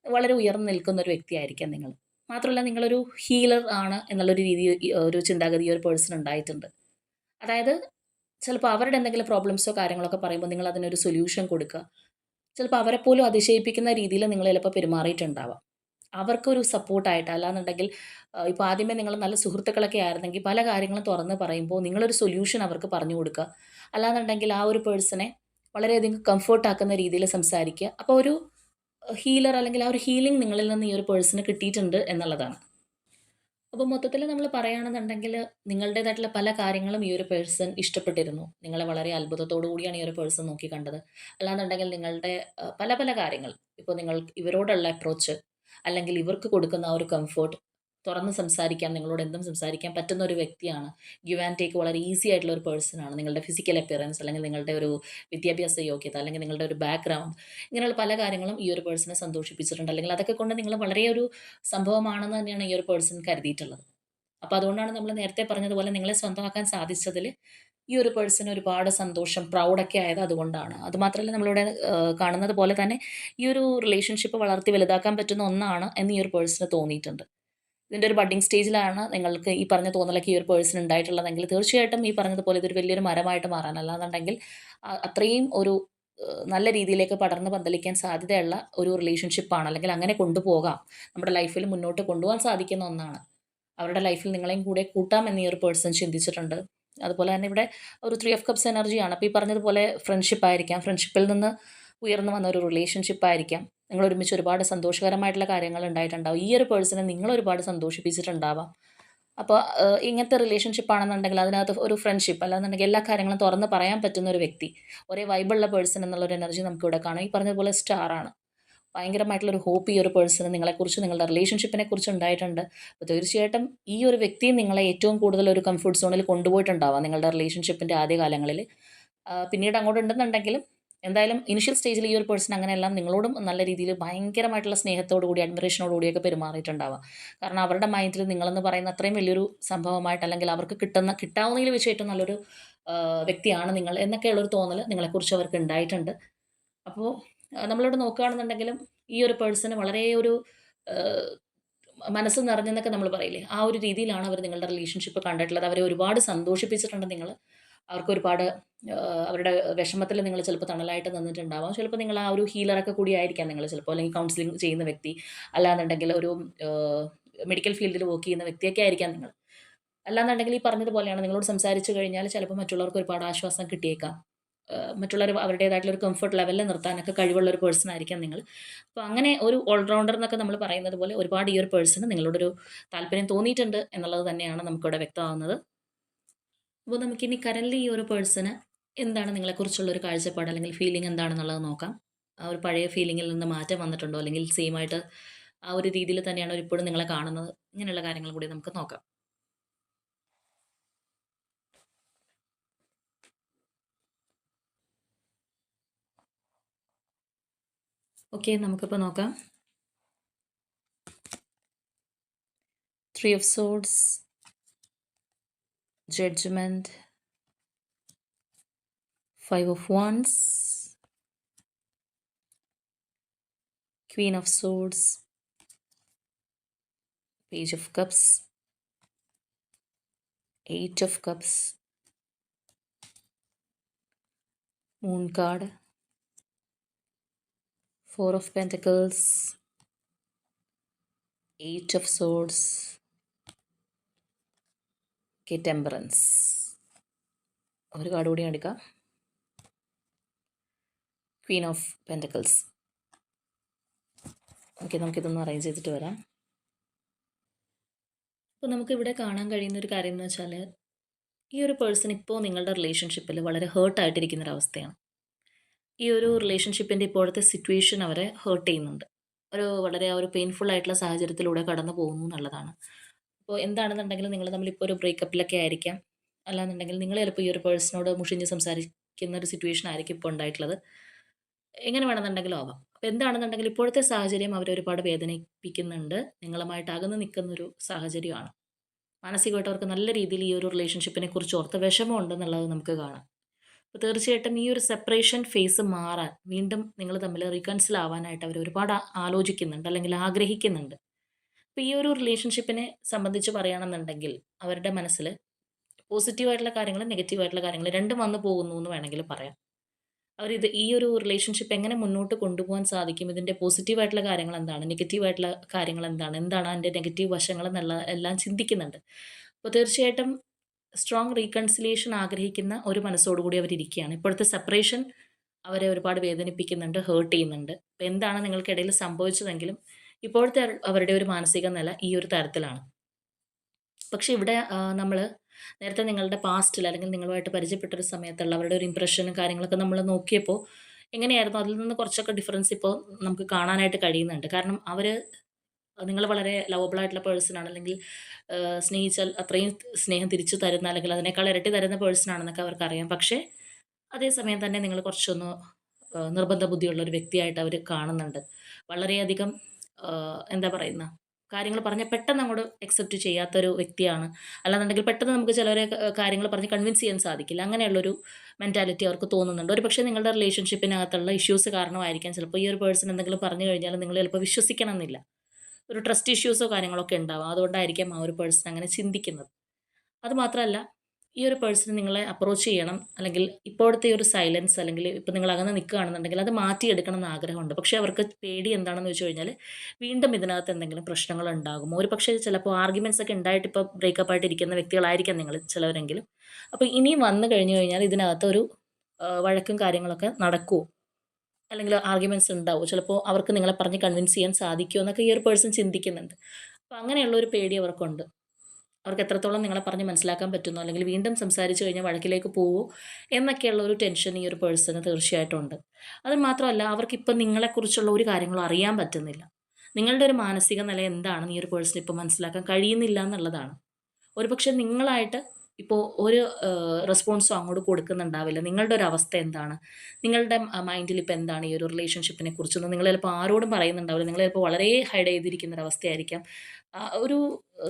വളരെ ഉയർന്നു നിൽക്കുന്ന ഒരു വ്യക്തിയായിരിക്കാം നിങ്ങൾ. മാത്രമല്ല നിങ്ങളൊരു ഹീലർ ആണ് എന്നുള്ളൊരു രീതി ഒരു ചിന്താഗതി ഒരു പേഴ്സൺ ഉണ്ടായിട്ടുണ്ട്. അതായത് ചിലപ്പോൾ അവരുടെ എന്തെങ്കിലും പ്രോബ്ലംസോ കാര്യങ്ങളൊക്കെ പറയുമ്പോൾ നിങ്ങൾ അതിനൊരു സൊല്യൂഷൻ കൊടുക്കുക. ചിലപ്പോൾ അവരെ പോലും അതിശയിപ്പിക്കുന്ന രീതിയിൽ നിങ്ങൾ ചിലപ്പോൾ പെരുമാറിയിട്ടുണ്ടാവാം. അവർക്കൊരു സപ്പോർട്ടായിട്ട് അല്ലാന്നുണ്ടെങ്കിൽ ഇപ്പോൾ ആദ്യമേ നിങ്ങൾ നല്ല സുഹൃത്തുക്കളൊക്കെ ആയിരുന്നെങ്കിൽ പല കാര്യങ്ങളും തുറന്ന് പറയുമ്പോൾ നിങ്ങളൊരു സൊല്യൂഷൻ അവർക്ക് പറഞ്ഞു കൊടുക്കുക. അല്ലാന്നുണ്ടെങ്കിൽ ആ ഒരു പേഴ്സണെ വളരെയധികം കംഫർട്ടാക്കുന്ന രീതിയിൽ സംസാരിക്കുക. അപ്പോൾ ഒരു ഹീലർ അല്ലെങ്കിൽ ആ ഒരു ഹീലിംഗ് നിങ്ങളിൽ നിന്ന് ഈ ഒരു പേഴ്സണ് കിട്ടിയിട്ടുണ്ട് എന്നുള്ളതാണ്. അപ്പോൾ മൊത്തത്തിൽ നമ്മൾ പറയുകയാണെന്നുണ്ടെങ്കിൽ നിങ്ങളുടേതായിട്ടുള്ള പല കാര്യങ്ങളും ഈ ഒരു പേഴ്സൺ ഇഷ്ടപ്പെട്ടിരുന്നു. നിങ്ങളെ വളരെ അത്ഭുതത്തോടു കൂടിയാണ് ഈ ഒരു പേഴ്സൺ നോക്കി കണ്ടത് അല്ലാന്നുണ്ടെങ്കിൽ നിങ്ങളുടെ പല പല കാര്യങ്ങൾ ഇപ്പോൾ നിങ്ങൾ ഇവരോടുള്ള അപ്രോച്ച് അല്ലെങ്കിൽ ഇവർക്ക് കൊടുക്കുന്ന ആ ഒരു കംഫർട്ട് തുറന്ന് സംസാരിക്കാൻ നിങ്ങളോട് എന്തും സംസാരിക്കാൻ പറ്റുന്ന ഒരു വ്യക്തിയാണ്. ഗിവ് ആൻഡ് ടേക്ക് വളരെ ഈസി ആയിട്ടുള്ള ഒരു പേഴ്സണാണ് നിങ്ങളുടെ ഫിസിക്കൽ അപ്പിയറൻസ് അല്ലെങ്കിൽ നിങ്ങളുടെ ഒരു വിദ്യാഭ്യാസ യോഗ്യത അല്ലെങ്കിൽ നിങ്ങളുടെ ഒരു ബാക്ക്ഗ്രൗണ്ട് ഇങ്ങനെയുള്ള പല കാര്യങ്ങളും ഈ ഒരു പേഴ്സണെ സന്തോഷിപ്പിച്ചിട്ടുണ്ട്. അല്ലെങ്കിൽ അതൊക്കെ കൊണ്ട് നിങ്ങൾ വളരെ ഒരു സംഭവമാണെന്ന് തന്നെയാണ് ഈ ഒരു പേഴ്സൺ കരുതിയിട്ടുള്ളത്. അപ്പോൾ അതുകൊണ്ടാണ് നമ്മൾ നേരത്തെ പറഞ്ഞതുപോലെ നിങ്ങളെ സ്വന്തമാക്കാൻ സാധിച്ചതിൽ ഈ ഒരു പേഴ്സൺ ഒരുപാട് സന്തോഷം പ്രൗഡൊക്കെ ആയത് അതുകൊണ്ടാണ്. അതുമാത്രമല്ല നമ്മളിവിടെ കാണുന്നത് പോലെ തന്നെ ഈ ഒരു റിലേഷൻഷിപ്പ് വളർത്തി വലുതാക്കാൻ പറ്റുന്ന ഒന്നാണ് എന്ന് ഈ ഒരു പേഴ്സണ് തോന്നിയിട്ടുണ്ട്. ഇതിന്റെ ഒരു ബഡിങ് സ്റ്റേജിലാണ് നിങ്ങൾക്ക് ഈ പറഞ്ഞ തോന്നലൊക്കെ ഈ ഒരു പേഴ്സൺ ഉണ്ടായിട്ടുള്ളതെങ്കിൽ തീർച്ചയായിട്ടും ഈ പറഞ്ഞതുപോലെ ഇതൊരു വലിയൊരു മരമായിട്ട് മാറാൻ. അല്ലാന്നുണ്ടെങ്കിൽ അത്രയും ഒരു നല്ല രീതിയിലേക്ക് പടർന്ന് പന്തലിക്കാൻ സാധ്യതയുള്ള ഒരു റിലേഷൻഷിപ്പാണ് അല്ലെങ്കിൽ അങ്ങനെ കൊണ്ടുപോകാം. നമ്മുടെ ലൈഫിൽ മുന്നോട്ട് കൊണ്ടുപോകാൻ സാധിക്കുന്ന ഒന്നാണ്. അവരുടെ ലൈഫിൽ നിങ്ങളെയും കൂടെ കൂട്ടാം എന്ന് ഈ ഒരു പേഴ്സൺ ചിന്തിച്ചിട്ടുണ്ട്. അതുപോലെ തന്നെ ഇവിടെ ഒരു ത്രീ ഓഫ് കപ്സ് എനർജിയാണ് അപ്പോൾ ഈ പറഞ്ഞതുപോലെ ഫ്രണ്ട്ഷിപ്പ് ആയിരിക്കാം. ഫ്രണ്ട്ഷിപ്പിൽ നിന്ന് ഉയർന്നു വന്ന ഒരു റിലേഷൻഷിപ്പ് ആയിരിക്കാം. നിങ്ങൾ ഒരുമിച്ച് ഒരുപാട് സന്തോഷകരമായിട്ടുള്ള കാര്യങ്ങൾ ഉണ്ടായിട്ടുണ്ടാവും. ഈ ഒരു പേഴ്സണെ നിങ്ങൾ ഒരുപാട് സന്തോഷിപ്പിച്ചിട്ടുണ്ടാവാം. അപ്പോൾ ഇങ്ങനത്തെ റിലേഷൻഷിപ്പ് ആണെന്നുണ്ടെങ്കിൽ അതിനകത്ത് ഒരു ഫ്രണ്ട്ഷിപ്പ് അല്ലാന്നുണ്ടെങ്കിൽ എല്ലാ കാര്യങ്ങളും തുറന്ന് പറയാൻ പറ്റുന്ന ഒരു വ്യക്തി ഒരേ വൈബുള്ള പേഴ്സൺ എന്നുള്ളൊരു എനർജി നമുക്ക് ഇവിടെ കാണാം. ഈ പറഞ്ഞതുപോലെ സ്റ്റാർ ആണ്. ഭയങ്കരമായിട്ടുള്ളൊരു ഹോപ്പ് ഈ ഒരു പേഴ്സണ് നിങ്ങളെക്കുറിച്ച് നിങ്ങളുടെ റിലേഷൻഷിപ്പിനെ കുറിച്ച് ഉണ്ടായിട്ടുണ്ട്. അപ്പോൾ തീർച്ചയായിട്ടും ഈ ഒരു വ്യക്തി നിങ്ങളെ ഏറ്റവും കൂടുതൽ ഒരു കംഫർട്ട് സോണിൽ കൊണ്ടുപോയിട്ടുണ്ടാവാം നിങ്ങളുടെ റിലേഷൻഷിപ്പിന്റെ ആദ്യകാലങ്ങളിൽ. പിന്നീട് അങ്ങോട്ട് ഉണ്ടെന്നുണ്ടെങ്കിലും എന്തായാലും ഇനിഷ്യൽ സ്റ്റേജിൽ ഈ ഒരു പേഴ്സൺ അങ്ങനെയെല്ലാം നിങ്ങളോടും നല്ല രീതിയിൽ ഭയങ്കരമായിട്ടുള്ള സ്നേഹത്തോടു കൂടി അഡ്മിറേഷനോട് കൂടിയൊക്കെ പെരുമാറിയിട്ടുണ്ടാവുക കാരണം അവരുടെ മൈൻഡിൽ നിങ്ങളെന്ന് പറയുന്ന അത്രയും വലിയൊരു സംഭവമായിട്ട് അല്ലെങ്കിൽ അവർക്ക് കിട്ടുന്ന കിട്ടാവുന്നതിൽ വെച്ച് ഏറ്റവും നല്ലൊരു വ്യക്തിയാണ് നിങ്ങൾ എന്നൊക്കെയുള്ളൊരു തോന്നൽ നിങ്ങളെക്കുറിച്ച് അവർക്ക് ഉണ്ടായിട്ടുണ്ട്. അപ്പോൾ നമ്മളോട് നോക്കുകയാണെന്നുണ്ടെങ്കിലും ഈ ഒരു പേഴ്സണ് വളരെ ഒരു മനസ്സ് നിറഞ്ഞെന്നൊക്കെ നമ്മൾ പറയില്ലേ? ആ ഒരു രീതിയിലാണ് അവർ നിങ്ങളുടെ റിലേഷൻഷിപ്പ് കണ്ടിട്ടുള്ളത്. അവരെ ഒരുപാട് സന്തോഷിപ്പിച്ചിട്ടുണ്ട് നിങ്ങൾ അവർക്ക് ഒരുപാട് അവരുടെ വിഷമത്തിൽ നിങ്ങൾ ചിലപ്പോൾ തണലായിട്ട് നിന്നിട്ടുണ്ടാവാം. ചിലപ്പോൾ നിങ്ങൾ ആ ഒരു ഹീലറൊക്കെ കൂടി ആയിരിക്കാം നിങ്ങൾ ചിലപ്പോൾ അല്ലെങ്കിൽ കൗൺസിലിംഗ് ചെയ്യുന്ന വ്യക്തി. അല്ലാന്നുണ്ടെങ്കിൽ ഒരു മെഡിക്കൽ ഫീൽഡിൽ വർക്ക് ചെയ്യുന്ന വ്യക്തിയൊക്കെ ആയിരിക്കാം നിങ്ങൾ. അല്ലാന്നുണ്ടെങ്കിൽ ഈ പറഞ്ഞതുപോലെയാണ് നിങ്ങളോട് സംസാരിച്ചു കഴിഞ്ഞാൽ ചിലപ്പോൾ മറ്റുള്ളവർക്ക് ഒരുപാട് ആശ്വാസം കിട്ടിയേക്കാം. മറ്റുള്ളവർ അവരുടേതായിട്ടുള്ള ഒരു കംഫർട്ട് ലെവലിൽ നിർത്താനൊക്കെ കഴിവുള്ള ഒരു പേഴ്സൺ ആയിരിക്കാം നിങ്ങൾ. അപ്പോൾ അങ്ങനെ ഒരു ഓൾറൗണ്ടർ എന്നൊക്കെ നമ്മൾ പറയുന്നത് പോലെ ഒരുപാട് ഈ ഒരു പേഴ്സണ് നിങ്ങളോടൊരു താല്പര്യം തോന്നിയിട്ടുണ്ട് എന്നുള്ളത് തന്നെയാണ് നമുക്കിവിടെ വ്യക്തമാവുന്നത് അപ്പോൾ നമുക്കിനി കറൻലി ഈ ഒരു പേഴ്സണ് എന്താണ് നിങ്ങളെക്കുറിച്ചുള്ള ഒരു കാഴ്ചപ്പാട് അല്ലെങ്കിൽ ഫീലിംഗ് എന്താണെന്നുള്ളത് നോക്കാം. ആ ഒരു പഴയ ഫീലിങ്ങിൽ നിന്ന് മാറ്റം വന്നിട്ടുണ്ടോ? അല്ലെങ്കിൽ സെയിം ആയിട്ട് ആ ഒരു രീതിയിൽ തന്നെയാണ് ഇപ്പോഴും നിങ്ങളെ കാണുന്നത്? ഇങ്ങനെയുള്ള കാര്യങ്ങൾ കൂടി നമുക്ക് നോക്കാം. ഓക്കെ നമുക്കിപ്പോൾ നോക്കാം. Three of swords judgment, five of wands, queen of swords, page of cups, eight of cups, moon card, four of pentacles, eight of swords, okay, temperance ഒരു കാർഡ് കൂടി എടുക്കാം. ക്വീൻ ഓഫ് പെന്റക്കിൾസ് ഓക്കെ നമുക്കിതൊന്ന് arrange ചെയ്തിട്ട് വരാം. അപ്പോൾ നമുക്കിവിടെ കാണാൻ കഴിയുന്ന ഒരു കാര്യം എന്ന് വെച്ചാൽ ഈ ഒരു പേഴ്സൺ ഇപ്പോൾ നിങ്ങളുടെ റിലേഷൻഷിപ്പിൽ വളരെ ഹേർട്ടായിട്ടിരിക്കുന്നൊരവസ്ഥയാണ് ഈ ഒരു റിലേഷൻഷിപ്പിന്റെ ഇപ്പോഴത്തെ സിറ്റുവേഷൻ അവരെ ഹേർട്ട് ചെയ്യുന്നുണ്ട്. ഒരു വളരെ ആ ഒരു പെയിൻഫുൾ ആയിട്ടുള്ള സാഹചര്യത്തിലൂടെ കടന്നു പോകുന്നു എന്നുള്ളതാണ്. അപ്പോൾ എന്താണെന്നുണ്ടെങ്കിൽ നിങ്ങൾ തമ്മിലിപ്പോൾ ഒരു ബ്രേക്കപ്പിലൊക്കെ ആയിരിക്കാം. അല്ലാന്നുണ്ടെങ്കിൽ നിങ്ങൾ ചിലപ്പോൾ ഈ ഒരു പേഴ്സണോട് മുഷിഞ്ഞ് സംസാരിക്കുന്ന ഒരു സിറ്റുവേഷൻ ആയിരിക്കും ഇപ്പോൾ ഉണ്ടായിട്ടുള്ളത്. എങ്ങനെ വേണമെന്നുണ്ടെങ്കിലും ആവാം. അപ്പോൾ എന്താണെന്നുണ്ടെങ്കിൽ ഇപ്പോഴത്തെ സാഹചര്യം അവരെ ഒരുപാട് വേദനിപ്പിക്കുന്നുണ്ട്. നിങ്ങളുമായിട്ട് അകന്ന് നിൽക്കുന്ന ഒരു സാഹചര്യമാണ്. മാനസികമായിട്ട് അവർക്ക് നല്ല രീതിയിൽ ഈ ഒരു റിലേഷൻഷിപ്പിനെ കുറിച്ച് ഓർത്ത് വിഷമമുണ്ട് എന്നുള്ളത് നമുക്ക് കാണാം. അപ്പോൾ തീർച്ചയായിട്ടും ഈ ഒരു സെപ്പറേഷൻ ഫേസ് മാറാൻ വീണ്ടും നിങ്ങൾ തമ്മിൽ റീകൺസിൽ ആവാനായിട്ട് അവർ ഒരുപാട് ആലോചിക്കുന്നുണ്ട് അല്ലെങ്കിൽ ആഗ്രഹിക്കുന്നുണ്ട്. അപ്പോൾ ഈ ഒരു റിലേഷൻഷിപ്പിനെ സംബന്ധിച്ച് പറയുകയാണെന്നുണ്ടെങ്കിൽ അവരുടെ മനസ്സിൽ പോസിറ്റീവായിട്ടുള്ള കാര്യങ്ങൾ നെഗറ്റീവായിട്ടുള്ള കാര്യങ്ങൾ രണ്ടും വന്നു പോകുന്നു എന്ന് വേണമെങ്കിൽ പറയാം. അവരിത് ഈ ഒരു റിലേഷൻഷിപ്പ് എങ്ങനെ മുന്നോട്ട് കൊണ്ടുപോകാൻ സാധിക്കും? ഇതിന്റെ പോസിറ്റീവായിട്ടുള്ള കാര്യങ്ങൾ എന്താണ്? നെഗറ്റീവായിട്ടുള്ള കാര്യങ്ങൾ എന്താണ്? എന്താണ് അതിന്റെ നെഗറ്റീവ് വശങ്ങൾ എന്നുള്ള എല്ലാം ചിന്തിക്കുന്നുണ്ട്. അപ്പോൾ തീർച്ചയായിട്ടും സ്ട്രോങ് റീകൺസിലിയേഷൻ ആഗ്രഹിക്കുന്ന ഒരു മനസ്സോടുകൂടി അവരിയ്ക്കുകയാണ് ഇപ്പോഴത്തെ സെപ്പറേഷൻ അവരെ ഒരുപാട് വേദനിപ്പിക്കുന്നുണ്ട് ഹേർട്ട് ചെയ്യുന്നുണ്ട്. അപ്പോൾ എന്താണ് നിങ്ങൾക്കിടയിൽ സംഭവിച്ചതെങ്കിലും ഇപ്പോഴത്തെ അവരുടെ ഒരു മാനസിക നില ഈ ഒരു തരത്തിലാണ്. പക്ഷെ ഇവിടെ നമ്മൾ നേരത്തെ നിങ്ങളുടെ പാസ്റ്റിൽ അല്ലെങ്കിൽ നിങ്ങളുമായിട്ട് പരിചയപ്പെട്ട ഒരു സമയത്തുള്ള അവരുടെ ഒരു ഇമ്പ്രഷനും കാര്യങ്ങളൊക്കെ നമ്മൾ നോക്കിയപ്പോൾ എങ്ങനെയായിരുന്നു? അതിൽ നിന്ന് കുറച്ചൊക്കെ ഡിഫറൻസ് ഇപ്പോൾ നമുക്ക് കാണാനായിട്ട് കഴിയുന്നുണ്ട്. കാരണം അവർ നിങ്ങൾ വളരെ ലവബിൾ ആയിട്ടുള്ള പേഴ്സൺ ആണ്. അല്ലെങ്കിൽ സ്നേഹിച്ചാൽ അത്രയും സ്നേഹം തിരിച്ചു തരുന്ന അല്ലെങ്കിൽ അതിനേക്കാൾ ഇരട്ടി തരുന്ന പേഴ്സൺ ആണെന്നൊക്കെ അവർക്കറിയാം പക്ഷേ അതേസമയം തന്നെ നിങ്ങൾ കുറച്ചൊന്ന് നിർബന്ധ ബുദ്ധിയുള്ള ഒരു വ്യക്തിയായിട്ട് അവർ കാണുന്നുണ്ട്. വളരെയധികം എന്താ പറയുന്ന? കാര്യങ്ങൾ പറഞ്ഞാൽ പെട്ടെന്ന് അങ്ങോട്ട് അക്സെപ്റ്റ് ചെയ്യാത്തൊരു വ്യക്തിയാണ്. അല്ലാന്നുണ്ടെങ്കിൽ പെട്ടെന്ന് നമുക്ക് ചിലവരെ കാര്യങ്ങൾ പറഞ്ഞ് കൺവിൻസ് ചെയ്യാൻ സാധിക്കില്ല. അങ്ങനെയുള്ളൊരു മെന്റാലിറ്റി അവർക്ക് തോന്നുന്നുണ്ട്. ഒരു പക്ഷേ നിങ്ങളുടെ റിലേഷൻഷിപ്പിനകത്തുള്ള ഇഷ്യൂസ് കാരണമായിരിക്കാം. ചിലപ്പോൾ ഈ ഒരു പേഴ്സൺ എന്തെങ്കിലും പറഞ്ഞു കഴിഞ്ഞാൽ നിങ്ങൾ ചിലപ്പോൾ വിശ്വസിക്കണം എന്നില്ല ഒരു ട്രസ്റ്റ് ഇഷ്യൂസോ കാര്യങ്ങളൊക്കെ ഉണ്ടാവാം. അതുകൊണ്ടായിരിക്കാം ആ ഒരു പേഴ്സൺ അങ്ങനെ ചിന്തിക്കുന്നത്. അതുമാത്രമല്ല ഈ ഒരു പേഴ്സൺ നിങ്ങളെ അപ്രോച്ച് ചെയ്യണം. അല്ലെങ്കിൽ ഇപ്പോഴത്തെ ഒരു സൈലൻസ് അല്ലെങ്കിൽ ഇപ്പോൾ നിങ്ങൾ അകന്ന് നിൽക്കുകയാണെന്നുണ്ടെങ്കിൽ അത് മാറ്റിയെടുക്കണം എന്ന് ആഗ്രഹമുണ്ട്. പക്ഷേ അവർക്ക് പേടി എന്താണെന്ന് വെച്ച് കഴിഞ്ഞാൽ വീണ്ടും ഇതിനകത്ത് എന്തെങ്കിലും പ്രശ്നങ്ങൾ ഉണ്ടാകും ഒരു പക്ഷേ ചിലപ്പോൾ ആർഗ്യുമെന്റ്സ് ഒക്കെ ഉണ്ടായിട്ട് ഇപ്പോൾ ബ്രേക്കപ്പ് ആയിട്ട് ഇരിക്കുന്ന വ്യക്തികളായിരിക്കാം നിങ്ങൾ ചിലവരെങ്കിലും. അപ്പോൾ ഇനിയും വന്നു കഴിഞ്ഞു കഴിഞ്ഞാൽ ഇതിനകത്ത് ഒരു വഴക്കും കാര്യങ്ങളൊക്കെ നടക്കുമോ അല്ലെങ്കിൽ ആർഗ്യുമെന്റ്സ് ഉണ്ടാവുമോ ചിലപ്പോൾ അവർക്ക് നിങ്ങളെ പറഞ്ഞ് കൺവിൻസ് ചെയ്യാൻ സാധിക്കുമോ എന്നൊക്കെ ഈ ഒരു പേഴ്സൺ ചിന്തിക്കുന്നുണ്ട്. അപ്പോൾ അങ്ങനെയുള്ള ഒരു പേടി അവർക്കുണ്ട്. അവർക്ക് എത്രത്തോളം നിങ്ങളെ പറഞ്ഞ് മനസ്സിലാക്കാൻ പറ്റുന്നു? അല്ലെങ്കിൽ വീണ്ടും സംസാരിച്ചു കഴിഞ്ഞാൽ വഴക്കിലേക്ക് പോവോ? എന്നൊക്കെയുള്ള ഒരു ടെൻഷൻ ഈ ഒരു പേഴ്സണ് തീർച്ചയായിട്ടും ഉണ്ട്. അത് മാത്രമല്ല അവർക്കിപ്പം നിങ്ങളെക്കുറിച്ചുള്ള ഒരു കാര്യങ്ങളും അറിയാൻ പറ്റുന്നില്ല. നിങ്ങളുടെ ഒരു മാനസിക നില എന്താണെന്ന് ഈ ഒരു പേഴ്സൺ ഇപ്പം മനസ്സിലാക്കാൻ കഴിയുന്നില്ല എന്നുള്ളതാണ്. ഒരുപക്ഷെ നിങ്ങളായിട്ട് ഇപ്പോൾ ഒരു റെസ്പോൺസും അങ്ങോട്ട് കൊടുക്കുന്നുണ്ടാവില്ല. നിങ്ങളുടെ ഒരു അവസ്ഥ എന്താണ്? നിങ്ങളുടെ മൈൻഡിൽ ഇപ്പോൾ എന്താണ് ഈ ഒരു റിലേഷൻഷിപ്പിനെ കുറിച്ചൊന്നും നിങ്ങൾ ചിലപ്പോൾ ആരോടും പറയുന്നുണ്ടാവില്ല. നിങ്ങൾ ചിലപ്പോൾ വളരെ ഹൈഡ് ചെയ്തിരിക്കുന്ന ഒരു ഒരു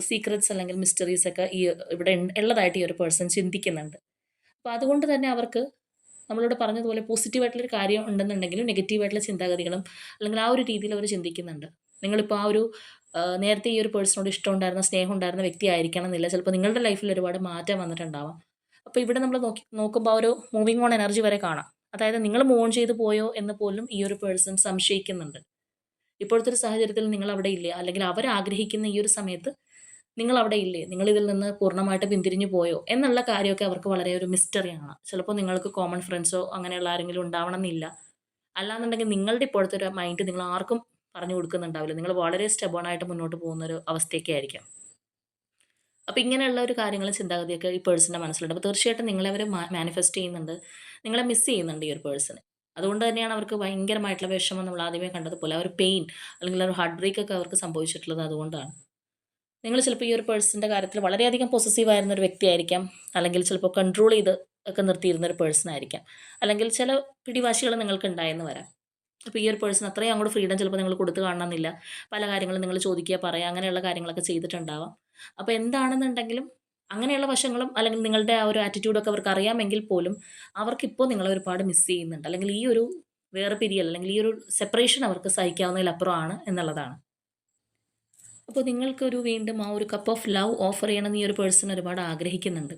സീക്രറ്റ്സ് അല്ലെങ്കിൽ മിസ്റ്ററീസ് ഒക്കെ ഈ ഇവിടെ ഉള്ളതായിട്ട് ഈ ഒരു പേഴ്സൺ ചിന്തിക്കുന്നുണ്ട്. അപ്പോൾ അതുകൊണ്ട് തന്നെ അവർക്ക് നമ്മളോട് പറഞ്ഞതുപോലെ പോസിറ്റീവായിട്ടുള്ളൊരു കാര്യം ഉണ്ടെന്നുണ്ടെങ്കിലും നെഗറ്റീവായിട്ടുള്ള ചിന്താഗതികളും അല്ലെങ്കിൽ ആ ഒരു രീതിയിൽ അവർ ചിന്തിക്കുന്നുണ്ട്. നിങ്ങളിപ്പോൾ ആ ഒരു നേരത്തെ ഈ ഒരു പേഴ്സണോട് ഇഷ്ടം ഉണ്ടായിരുന്ന സ്നേഹം ഉണ്ടായിരുന്ന വ്യക്തി ആയിരിക്കണം എന്നില്ല. ചിലപ്പോൾ നിങ്ങളുടെ ലൈഫിൽ ഒരുപാട് മാറ്റം വന്നിട്ടുണ്ടാവാം. അപ്പോൾ ഇവിടെ നമ്മൾ നോക്കി നോക്കുമ്പോൾ ഒരു മൂവിങ് ഓൺ എനർജി വരെ കാണാം. അതായത് നിങ്ങൾ മൂവ് ഓൺ ചെയ്ത് പോയോ എന്ന് പോലും ഈ ഒരു പേഴ്സൺ സംശയിക്കുന്നുണ്ട്. ഇപ്പോഴത്തെ ഒരു സാഹചര്യത്തിൽ നിങ്ങൾ അവിടെ ഇല്ലേ? അല്ലെങ്കിൽ അവർ ആഗ്രഹിക്കുന്ന ഈ ഒരു സമയത്ത് നിങ്ങൾ അവിടെ ഇല്ലേ? നിങ്ങൾ ഇതിൽ നിന്ന് പൂർണമായിട്ട് പിന്തിരിഞ്ഞു പോയോ? എന്നുള്ള കാര്യമൊക്കെ അവർക്ക് വളരെ ഒരു മിസ്റ്ററിയാണ് ചിലപ്പോൾ നിങ്ങൾക്ക് കോമൺ ഫ്രണ്ട്സോ അങ്ങനെയുള്ള ആരെങ്കിലും ഉണ്ടാവണം എന്നില്ല. അല്ലാന്നുണ്ടെങ്കിൽ നിങ്ങളുടെ ഇപ്പോഴത്തെ ഒരു മൈൻഡ് നിങ്ങൾ ആർക്കും പറഞ്ഞു കൊടുക്കുന്നുണ്ടാവില്ല. നിങ്ങൾ വളരെ സ്റ്റെബോൺ ആയിട്ട് മുന്നോട്ട് പോകുന്ന ഒരു അവസ്ഥയൊക്കെ ആയിരിക്കാം അപ്പോൾ ഇങ്ങനെയുള്ള ഒരു കാര്യങ്ങൾ ചിന്താഗതിയൊക്കെ ഈ പേഴ്സന്റെ മനസ്സിലുണ്ട്. അപ്പോൾ തീർച്ചയായിട്ടും നിങ്ങളെ അവർ മാനിഫെസ്റ്റ് ചെയ്യുന്നുണ്ട്. നിങ്ങളെ മിസ് ചെയ്യുന്നുണ്ട് ഈ ഒരു പേഴ്സൺ അതുകൊണ്ട് തന്നെയാണ് അവർക്ക് ഭയങ്കരമായിട്ടുള്ള വിഷമം നമ്മൾ ആദ്യമേ കണ്ടതുപോലെ ഒരു പെയിൻ അല്ലെങ്കിൽ ഒരു ഹാർട്ട് ബ്രേക്ക് ഒക്കെ അവർക്ക് സംഭവിച്ചിട്ടുള്ളത് അതുകൊണ്ടാണ്. നിങ്ങൾ ചിലപ്പോൾ ഈ ഒരു പേഴ്സന്റെ കാര്യത്തിൽ വളരെയധികം പൊസസീവ് ആയിരുന്ന ഒരു വ്യക്തിയായിരിക്കാം. അല്ലെങ്കിൽ ചിലപ്പോൾ കൺട്രോൾ ചെയ്ത് ഒക്കെ നിർത്തിയിരുന്ന ഒരു പേഴ്സൺ ആയിരിക്കാം. അല്ലെങ്കിൽ ചില പിടിവാശികൾ നിങ്ങൾക്ക് ഉണ്ടായെന്ന് വരാം. അപ്പോൾ ഈ ഒരു പേഴ്സൺ അത്രയും അങ്ങോട്ട് ഫ്രീഡം ചിലപ്പോൾ നിങ്ങൾ കൊടുത്തു കാണണമെന്നില്ല പല കാര്യങ്ങളും നിങ്ങൾ ചോദിക്കുക പറയുക അങ്ങനെയുള്ള കാര്യങ്ങളൊക്കെ ചെയ്തിട്ടുണ്ടാവാം. അപ്പോൾ എന്താണെന്നുണ്ടെങ്കിലും അങ്ങനെയുള്ള വശങ്ങളും അല്ലെങ്കിൽ നിങ്ങളുടെ ആ ഒരു ആറ്റിറ്റ്യൂഡൊക്കെ അവർക്ക് അറിയാമെങ്കിൽ പോലും അവർക്കിപ്പോൾ നിങ്ങളെ ഒരുപാട് മിസ് ചെയ്യുന്നുണ്ട്. അല്ലെങ്കിൽ ഈ ഒരു വേറെ പിരിയൽ അല്ലെങ്കിൽ ഈ ഒരു സെപ്പറേഷൻ അവർക്ക് സഹിക്കാവുന്നതിലപ്പുറമാണ് എന്നുള്ളതാണ്. അപ്പോൾ നിങ്ങൾക്കൊരു വീണ്ടും ആ ഒരു കപ്പ് ഓഫ് ലവ് ഓഫർ ചെയ്യണമെന്ന് ഈ ഒരു പേഴ്സൺ ഒരുപാട് ആഗ്രഹിക്കുന്നുണ്ട്.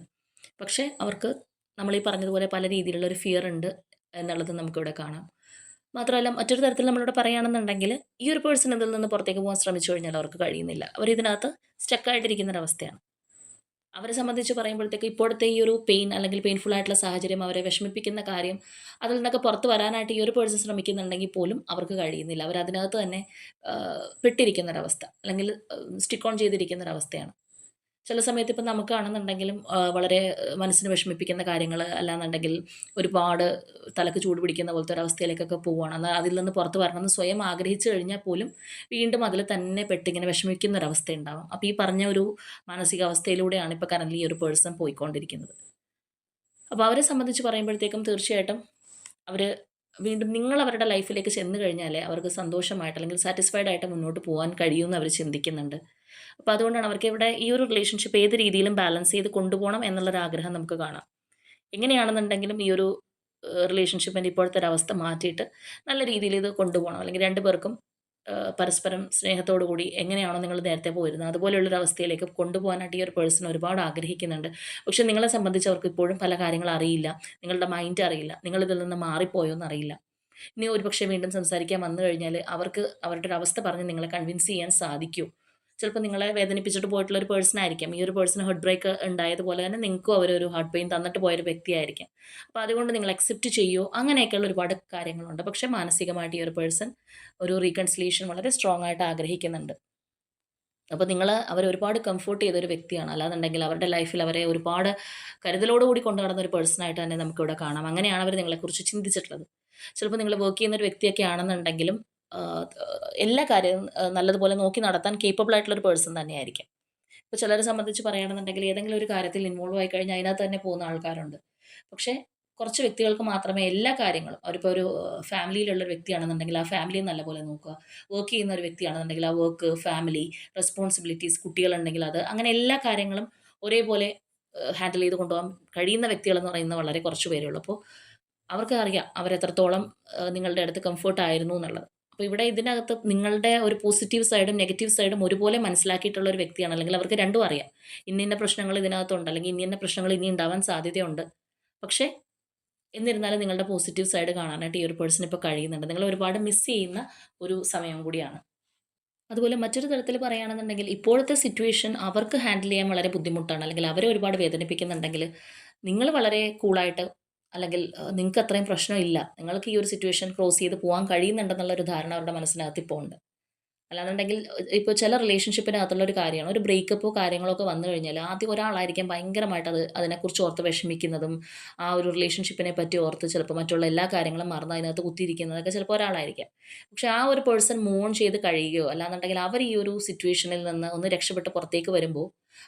പക്ഷേ അവർക്ക് നമ്മൾ ഈ പറഞ്ഞതുപോലെ പല രീതിയിലുള്ള ഒരു ഫിയർ ഉണ്ട് എന്നുള്ളത് നമുക്കിവിടെ കാണാം. മാത്രമല്ല മറ്റൊരു തരത്തിൽ നമ്മളിവിടെ പറയുകയാണെന്നുണ്ടെങ്കിൽ ഈ ഒരു പേഴ്സൺ ഇതിൽ നിന്ന് പുറത്തേക്ക് പോകാൻ ശ്രമിച്ചു കഴിഞ്ഞാൽ അവർക്ക് കഴിയുന്നില്ല. അവർ ഇതിനകത്ത് സ്റ്റക്കായിട്ടിരിക്കുന്ന ഒരവസ്ഥയാണ് അവരെ സംബന്ധിച്ച് പറയുമ്പോഴത്തേക്ക് ഇപ്പോഴത്തെ ഈ ഒരു പെയിൻ അല്ലെങ്കിൽ പെയിൻഫുൾ ആയിട്ടുള്ള സാഹചര്യം അവരെ വിഷമിപ്പിക്കുന്ന കാര്യം അതിൽ നിന്നൊക്കെ പുറത്ത് വരാനായിട്ട് ഈ ഒരു പേഴ്സൺ ശ്രമിക്കുന്നുണ്ടെങ്കിൽ പോലും അവർക്ക് കഴിയുന്നില്ല. അവർ അതിനകത്ത് തന്നെ പെട്ടിരിക്കുന്ന ഒരവസ്ഥ അല്ലെങ്കിൽ സ്റ്റിക്ക് ഓൺ ചെയ്തിരിക്കുന്ന ഒരവസ്ഥയാണ് ചില സമയത്ത് ഇപ്പം നമുക്കാണെന്നുണ്ടെങ്കിലും വളരെ മനസ്സിന് വിഷമിപ്പിക്കുന്ന കാര്യങ്ങൾ അല്ലാന്നുണ്ടെങ്കിൽ ഒരുപാട് തലക്ക് ചൂട് പിടിക്കുന്ന പോലത്തെ ഒരവസ്ഥയിലേക്കൊക്കെ പോവുകയാണ് എന്നാൽ അതിൽ നിന്ന് പുറത്ത് വരണമെന്ന് സ്വയം ആഗ്രഹിച്ചു കഴിഞ്ഞാൽ പോലും വീണ്ടും അതിൽ തന്നെ പെട്ടിങ്ങനെ വിഷമിക്കുന്ന ഒരവസ്ഥ ഉണ്ടാവും അപ്പോൾ ഈ പറഞ്ഞ ഒരു മാനസികാവസ്ഥയിലൂടെയാണ് ഇപ്പോൾ കറന്റ് ഈ ഒരു പേഴ്സൺ പോയിക്കൊണ്ടിരിക്കുന്നത്. അപ്പോൾ അവരെ സംബന്ധിച്ച് പറയുമ്പോഴത്തേക്കും തീർച്ചയായിട്ടും അവർ വീണ്ടും നിങ്ങൾ അവരുടെ ലൈഫിലേക്ക് ചെന്ന് കഴിഞ്ഞാൽ അവർക്ക് സന്തോഷമായിട്ട് അല്ലെങ്കിൽ സാറ്റിസ്ഫൈഡ് ആയിട്ട് മുന്നോട്ട് പോകാൻ കഴിയുമെന്ന് അവർ ചിന്തിക്കുന്നുണ്ട്. അപ്പോൾ അതുകൊണ്ടാണ് അവർക്ക് ഇവിടെ ഈ ഒരു റിലേഷൻഷിപ്പ് ഏത് രീതിയിലും ബാലൻസ് ചെയ്ത് കൊണ്ടുപോകണം എന്നുള്ളൊരു ആഗ്രഹം നമുക്ക് കാണാം. എങ്ങനെയാണെന്നുണ്ടെങ്കിലും ഈ ഒരു റിലേഷൻഷിപ്പിന്റെ ഇപ്പോഴത്തെ ഒരു അവസ്ഥ മാറ്റിയിട്ട് നല്ല രീതിയിൽ ഇത് കൊണ്ടുപോകണം. അല്ലെങ്കിൽ രണ്ടു പേർക്കും പരസ്പരം സ്നേഹത്തോടു കൂടി എങ്ങനെയാണോ നിങ്ങൾ നേരത്തെ പോയിരുന്നത് അതുപോലെയുള്ളൊരു അവസ്ഥയിലേക്ക് കൊണ്ടുപോകാനായിട്ട് ഈ ഒരു പേഴ്സൺ ഒരുപാട് ആഗ്രഹിക്കുന്നുണ്ട്. പക്ഷെ നിങ്ങളെ സംബന്ധിച്ച് അവർക്ക് ഇപ്പോഴും പല കാര്യങ്ങൾ അറിയില്ല. നിങ്ങളുടെ മൈൻഡ് അറിയില്ല. നിങ്ങൾ ഇതിൽ നിന്ന് മാറിപ്പോയോ എന്നറിയില്ല. ഇനി ഒരുപക്ഷെ വീണ്ടും സംസാരിക്കാൻ വന്നു കഴിഞ്ഞാൽ അവർക്ക് അവരുടെ ഒരു അവസ്ഥ പറഞ്ഞ് നിങ്ങളെ കൺവിൻസ് ചെയ്യാൻ സാധിക്കൂ. ചിലപ്പോൾ നിങ്ങളെ വേദനിപ്പിച്ചിട്ട് പോയിട്ടുള്ള ഒരു പേഴ്സൺ ആയിരിക്കാം. ഈ ഒരു പേഴ്സൺ ഹെഡ് ബ്രേക്ക് ഉണ്ടായതുപോലെ തന്നെ നിങ്ങൾക്കും അവരൊരു ഹാർട്ട് പെയിൻ തന്നിട്ട് പോയൊരു വ്യക്തിയായിരിക്കാം. അപ്പോൾ അതുകൊണ്ട് നിങ്ങൾ അക്സെപ്റ്റ് ചെയ്യുമോ അങ്ങനെയൊക്കെയുള്ള ഒരുപാട് കാര്യങ്ങളുണ്ട്. പക്ഷേ മാനസികമായിട്ട് ഈ ഒരു പേഴ്സൺ ഒരു റീകൺസിലേഷൻ വളരെ സ്ട്രോങ് ആയിട്ട് ആഗ്രഹിക്കുന്നുണ്ട്. അപ്പോൾ നിങ്ങൾ അവരെ ഒരുപാട് കംഫോർട്ട് ചെയ്ത ഒരു വ്യക്തിയാണ്. അല്ലാന്നുണ്ടെങ്കിൽ അവരുടെ ലൈഫിൽ അവരെ ഒരുപാട് കരുതലോടുകൂടി കൊണ്ടു നടന്ന ഒരു പേഴ്സൺ പേഴ്സണായിട്ട് തന്നെ നമുക്കിവിടെ കാണാം. അങ്ങനെയാണ് അവർ നിങ്ങളെക്കുറിച്ച് ചിന്തിച്ചിട്ടുള്ളത്. ചിലപ്പോൾ നിങ്ങൾ വർക്ക് ചെയ്യുന്ന ഒരു വ്യക്തിയൊക്കെ ആണെന്നുണ്ടെങ്കിലും എല്ലാ കാര്യവും നല്ലതുപോലെ നോക്കി നടത്താൻ കേപ്പബിൾ ആയിട്ടുള്ള ഒരു പേഴ്സൺ തന്നെയായിരിക്കും. ഇപ്പോൾ ചിലരെ സംബന്ധിച്ച് പറയുകയാണെന്നുണ്ടെങ്കിൽ ഏതെങ്കിലും ഒരു കാര്യത്തിൽ ഇൻവോൾവ് ആയി കഴിഞ്ഞാൽ അതിനകത്ത് തന്നെ പോകുന്ന ആൾക്കാരുണ്ട്. പക്ഷേ കുറച്ച് വ്യക്തികൾക്ക് മാത്രമേ എല്ലാ കാര്യങ്ങളും അവരിപ്പോൾ ഒരു ഫാമിലിയിലുള്ള വ്യക്തിയാണെന്നുണ്ടെങ്കിൽ ആ ഫാമിലിയെ നല്ലപോലെ നോക്കുക. വർക്ക് ചെയ്യുന്ന ഒരു വ്യക്തിയാണെന്നുണ്ടെങ്കിൽ ആ വർക്ക് ഫാമിലി റെസ്പോൺസിബിലിറ്റീസ് കുട്ടികളുണ്ടെങ്കിൽ അത് അങ്ങനെ എല്ലാ കാര്യങ്ങളും ഒരേപോലെ ഹാൻഡിൽ ചെയ്ത് കൊണ്ടുപോകാൻ കഴിയുന്ന വ്യക്തികളെന്ന് പറയുന്ന വളരെ കുറച്ച് പേരേ ഉള്ളൂ. അപ്പോൾ അവർക്ക് അറിയാം അവരെത്രത്തോളം നിങ്ങളുടെ അടുത്ത് കംഫർട്ട് ആയിരുന്നു എന്നുള്ളത്. അപ്പോൾ ഇവിടെ ഇതിനകത്ത് നിങ്ങളുടെ ഒരു പോസിറ്റീവ് സൈഡും നെഗറ്റീവ് സൈഡും ഒരുപോലെ മനസ്സിലാക്കിയിട്ടുള്ള ഒരു വ്യക്തിയാണ്. അല്ലെങ്കിൽ അവർക്ക് രണ്ടും അറിയാം. ഇന്ന ഇന്ന പ്രശ്നങ്ങൾ ഇതിനകത്തുണ്ട്. അല്ലെങ്കിൽ ഇന്ന ഇന്ന പ്രശ്നങ്ങൾ ഇനി ഉണ്ടാവാൻ സാധ്യതയുണ്ട്. പക്ഷേ എന്നിരുന്നാലും നിങ്ങളുടെ പോസിറ്റീവ് സൈഡ് കാണാനായിട്ട് ഈ ഒരു പേഴ്സൺ ഇപ്പോൾ കഴിയുന്നുണ്ട്. നിങ്ങൾ ഒരുപാട് മിസ് ചെയ്യുന്ന ഒരു സമയം കൂടിയാണ്. അതുപോലെ മറ്റൊരു തരത്തിൽ പറയുകയാണെന്നുണ്ടെങ്കിൽ ഇപ്പോഴത്തെ സിറ്റുവേഷൻ അവർക്ക് ഹാൻഡിൽ ചെയ്യാൻ വളരെ ബുദ്ധിമുട്ടാണ്. അല്ലെങ്കിൽ അവരെ ഒരുപാട് വേദനിപ്പിക്കുന്നുണ്ടെങ്കിൽ നിങ്ങൾ വളരെ കൂളായിട്ട് അല്ലെങ്കിൽ നിങ്ങൾക്ക് അത്രയും പ്രശ്നമില്ല നിങ്ങൾക്ക് ഈ ഒരു സിറ്റുവേഷൻ ക്രോസ് ചെയ്ത് പോകാൻ കഴിയുന്നുണ്ടെന്നുള്ള ഒരു ധാരണ അവരുടെ മനസ്സിനകത്ത് ഇപ്പോൾ ഉണ്ട്. അല്ലാന്നുണ്ടെങ്കിൽ ഇപ്പോൾ ചില റിലേഷൻഷിപ്പിനകത്തുള്ള ഒരു കാര്യമാണ്. ഒരു ബ്രേക്കപ്പോ കാര്യങ്ങളോ ഒക്കെ വന്നു കഴിഞ്ഞാൽ ആദ്യം ഒരാളായിരിക്കും ഭയങ്കരമായിട്ട് അത് അതിനെക്കുറിച്ച് ഓർത്ത് വിഷമിക്കുന്നതും ആ ഒരു റിലേഷൻഷിപ്പിനെ പറ്റി ഓർത്ത് ചിലപ്പോൾ മറ്റുള്ള എല്ലാ കാര്യങ്ങളും മറന്ന് അതിനകത്ത് കുത്തിയിരിക്കുന്നതൊക്കെ ചിലപ്പോൾ ഒരാളായിരിക്കാം. പക്ഷെ ആ ഒരു പേഴ്സൺ മൂൺ ചെയ്ത് കഴിയുകയോ അല്ലാന്നുണ്ടെങ്കിൽ അവർ ഈ ഒരു സിറ്റുവേഷനിൽ നിന്ന് ഒന്ന് രക്ഷപ്പെട്ട് പുറത്തേക്ക് വരുമ്പോൾ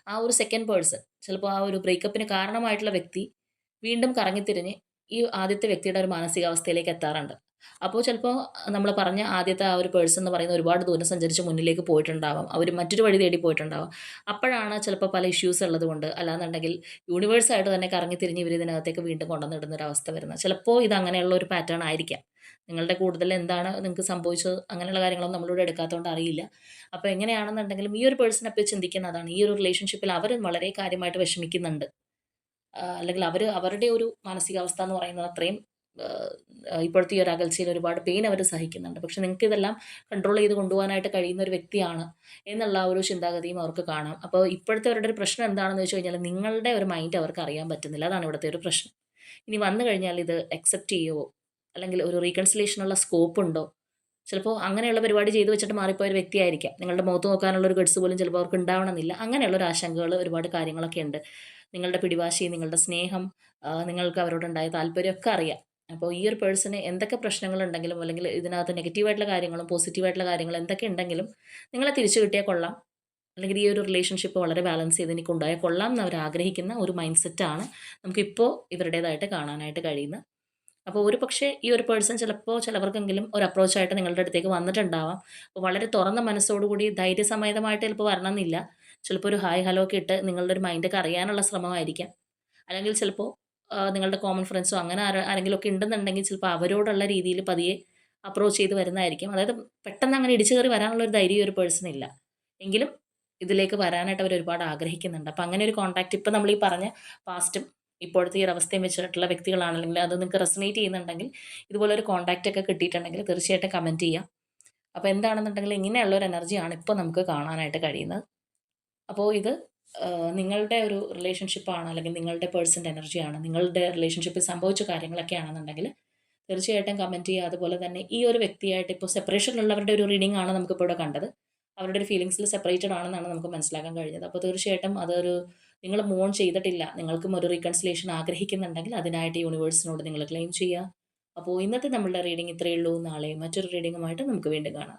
ആ ഒരു സെക്കൻഡ് പേഴ്സൺ ചിലപ്പോൾ ആ ഒരു ബ്രേക്കപ്പിന് കാരണമായിട്ടുള്ള വ്യക്തി വീണ്ടും കറങ്ങിത്തിരിഞ്ഞ് ഈ ആദ്യത്തെ വ്യക്തിയുടെ ഒരു മാനസികാവസ്ഥയിലേക്ക് എത്താറുണ്ട്. അപ്പോൾ ചിലപ്പോൾ നമ്മൾ പറഞ്ഞ ആദ്യത്തെ ആ ഒരു പേഴ്സൺ എന്ന് പറയുന്ന ഒരുപാട് ദൂരം സഞ്ചരിച്ച് മുന്നിലേക്ക് പോയിട്ടുണ്ടാവാം. അവർ മറ്റൊരു വഴി തേടി പോയിട്ടുണ്ടാവാം. അപ്പോഴാണ് ചിലപ്പോൾ പല ഇഷ്യൂസ് ഉള്ളത് കൊണ്ട് അല്ലാന്നുണ്ടെങ്കിൽ യൂണിവേഴ്സായിട്ട് തന്നെ കറങ്ങിത്തിരിഞ്ഞ് ഇവർ ഇതിനകത്തേക്ക് വീണ്ടും കൊണ്ടുവന്നിടുന്ന ഒരു അവസ്ഥ വരുന്നത്. ചിലപ്പോൾ ഇത് അങ്ങനെയുള്ള ഒരു പാറ്റേൺ ആയിരിക്കാം. നിങ്ങളുടെ കൂടുതൽ എന്താണ് നിങ്ങൾക്ക് സംഭവിച്ചത്? അങ്ങനെയുള്ള കാര്യങ്ങളൊന്നും നമ്മളിവിടെ എടുക്കാത്തതുകൊണ്ട് അറിയില്ല. അപ്പോൾ എങ്ങനെയാണെന്നുണ്ടെങ്കിലും ഈ ഒരു പേഴ്സണെ അപ്പോൾ ചിന്തിക്കുന്നതാണ് ഈ ഒരു റിലേഷൻഷിപ്പിൽ അവർ വളരെ കാര്യമായിട്ട് വിഷമിക്കുന്നുണ്ട്. അല്ലെങ്കിൽ അവർ അവരുടെ ഒരു മാനസികാവസ്ഥ എന്ന് പറയുന്നത് അത്രയും ഇപ്പോഴത്തെ ഈ ഒരു അകൽച്ചയിൽ ഒരുപാട് പെയിൻ അവർ സഹിക്കുന്നുണ്ട്. പക്ഷെ നിങ്ങൾക്ക് ഇതെല്ലാം കൺട്രോൾ ചെയ്ത് കൊണ്ടുപോകാനായിട്ട് കഴിയുന്ന ഒരു വ്യക്തിയാണ് എന്നുള്ള ഒരു ചിന്താഗതിയും അവർക്ക് കാണാം. അപ്പോൾ ഇപ്പോഴത്തെ അവരുടെ ഒരു പ്രശ്നം എന്താണെന്ന് വെച്ച് കഴിഞ്ഞാൽ നിങ്ങളുടെ ഒരു മൈൻഡ് അവർക്ക് അറിയാൻ പറ്റുന്നില്ല. അതാണ് ഇവിടുത്തെ ഒരു പ്രശ്നം. ഇനി വന്നു കഴിഞ്ഞാൽ ഇത് അക്സെപ്റ്റ് ചെയ്യുമോ അല്ലെങ്കിൽ ഒരു റീകൺസിലേഷനുള്ള സ്കോപ്പ് ഉണ്ടോ? ചിലപ്പോൾ അങ്ങനെയുള്ള പരിപാടി ചെയ്തു വെച്ചിട്ട് മാറിപ്പോയ ഒരു വ്യക്തിയായിരിക്കാം. നിങ്ങളുടെ മുഖത്ത് നോക്കാനുള്ള ഒരു ഗഡ്സ് പോലും ചിലപ്പോൾ അവർക്ക് ഉണ്ടാവണമെന്നില്ല. അങ്ങനെയുള്ള ഒരു ആശങ്കകൾ ഒരുപാട് കാര്യങ്ങളൊക്കെ ഉണ്ട്. നിങ്ങളുടെ പിടിവാശി നിങ്ങളുടെ സ്നേഹം നിങ്ങൾക്ക് അവരോടുണ്ടായ താല്പര്യമൊക്കെ അറിയാം. അപ്പോൾ ഈ ഒരു പേഴ്സണ് എന്തൊക്കെ പ്രശ്നങ്ങളുണ്ടെങ്കിലും അല്ലെങ്കിൽ ഇതിനകത്ത് നെഗറ്റീവായിട്ടുള്ള കാര്യങ്ങളും പോസിറ്റീവായിട്ടുള്ള കാര്യങ്ങളും എന്തൊക്കെ ഉണ്ടെങ്കിലും നിങ്ങളെ തിരിച്ചു കിട്ടിയാൽ കൊള്ളാം. അല്ലെങ്കിൽ ഈ ഒരു റിലേഷൻഷിപ്പ് വളരെ ബാലൻസ് ചെയ്ത് എനിക്ക് ഉണ്ടായാൽ കൊള്ളാം എന്ന് അവർ ആഗ്രഹിക്കുന്ന ഒരു മൈൻഡ് സെറ്റാണ് നമുക്കിപ്പോൾ ഇവരുടേതായിട്ട് കാണാനായിട്ട് കഴിയുന്നത്. അപ്പോൾ ഒരു പക്ഷേ ഈ ഒരു പേഴ്സൺ ചിലപ്പോൾ ചിലവർക്കെങ്കിലും ഒരു അപ്രോച്ചായിട്ട് നിങ്ങളുടെ അടുത്തേക്ക് വന്നിട്ടുണ്ടാവാം. അപ്പോൾ വളരെ തുറന്ന മനസ്സോടുകൂടി ധൈര്യസമേതമായിട്ട് ചിലപ്പോൾ വരണമെന്നില്ല. ചിലപ്പോൾ ഒരു ഹായ് ഹലോ ഒക്കെ ഇട്ട് നിങ്ങളുടെ ഒരു മൈൻഡൊക്കെ അറിയാനുള്ള ശ്രമമായിരിക്കാം. അല്ലെങ്കിൽ ചിലപ്പോൾ നിങ്ങളുടെ കോമൺ ഫ്രണ്ട്സോ അങ്ങനെ ആര ആരെങ്കിലും ഒക്കെ ഉണ്ടെന്നുണ്ടെങ്കിൽ ചിലപ്പോൾ അവരോടുള്ള രീതിയിൽ പതിയെ അപ്രോച്ച് ചെയ്ത് വരുന്നതായിരിക്കും. അതായത് പെട്ടെന്ന് അങ്ങനെ ഇടിച്ചു കയറി വരാനുള്ള ഒരു ധൈര്യം ഒരു പേഴ്സൺ ഇല്ല. എങ്കിലും ഇതിലേക്ക് വരാനായിട്ട് അവർ ഒരുപാട് ആഗ്രഹിക്കുന്നുണ്ട്. അപ്പോൾ അങ്ങനെ ഒരു കോൺടാക്റ്റ് ഇപ്പം നമ്മൾ ഈ പറഞ്ഞ പാസ്റ്റും ഇപ്പോഴത്തെ ഈ അവസ്ഥയും വെച്ചിട്ടുള്ള വ്യക്തികളാണെങ്കിൽ അത് നിങ്ങൾക്ക് റെസനേറ്റ് ചെയ്യുന്നുണ്ടെങ്കിൽ ഇതുപോലെ ഒരു കോൺടാക്റ്റ് ഒക്കെ കിട്ടിയിട്ടുണ്ടെങ്കിൽ തീർച്ചയായിട്ടും കമന്റ് ചെയ്യാം. അപ്പോൾ എന്താണെന്നുണ്ടെങ്കിൽ ഇങ്ങനെയുള്ള ഒരു എനർജിയാണ് ഇപ്പോൾ നമുക്ക് കാണാനായിട്ട് കഴിയുന്നത്. അപ്പോൾ ഇത് നിങ്ങളുടെ ഒരു റിലേഷൻഷിപ്പാണ് അല്ലെങ്കിൽ നിങ്ങളുടെ പേഴ്സന്റെ എനർജിയാണ് നിങ്ങളുടെ റിലേഷൻഷിപ്പിൽ സംഭവിച്ച കാര്യങ്ങളൊക്കെ ആണെന്നുണ്ടെങ്കിൽ തീർച്ചയായിട്ടും കമന്റ് ചെയ്യുക. അതുപോലെ തന്നെ ഈ ഒരു വ്യക്തിയായിട്ട് ഇപ്പോൾ സെപ്പറേഷനിലുള്ളവരുടെ ഒരു റീഡിംഗ് ആണ് നമുക്കിപ്പോൾ ഇവിടെ കണ്ടത്. അവരുടെ ഒരു ഫീലിങ്സിൽ സെപ്പറേറ്റഡ് ആണെന്നാണ് നമുക്ക് മനസ്സിലാക്കാൻ കഴിഞ്ഞത്. അപ്പോൾ തീർച്ചയായിട്ടും അതൊരു നിങ്ങൾ മൂൺ ചെയ്തിട്ടില്ല നിങ്ങൾക്കും ഒരു റീകൺസിലേഷൻ ആഗ്രഹിക്കുന്നുണ്ടെങ്കിൽ അതിനായിട്ട് യൂണിവേഴ്സിനോട് നിങ്ങൾ ക്ലെയിം ചെയ്യുക. അപ്പോൾ ഇന്നത്തെ നമ്മളുടെ റീഡിംഗ് ഇത്രയേ ഉള്ളൂ. നാളെ മറ്റൊരു റീഡിങ്ങുമായിട്ട് നമുക്ക് വീണ്ടും കാണാം.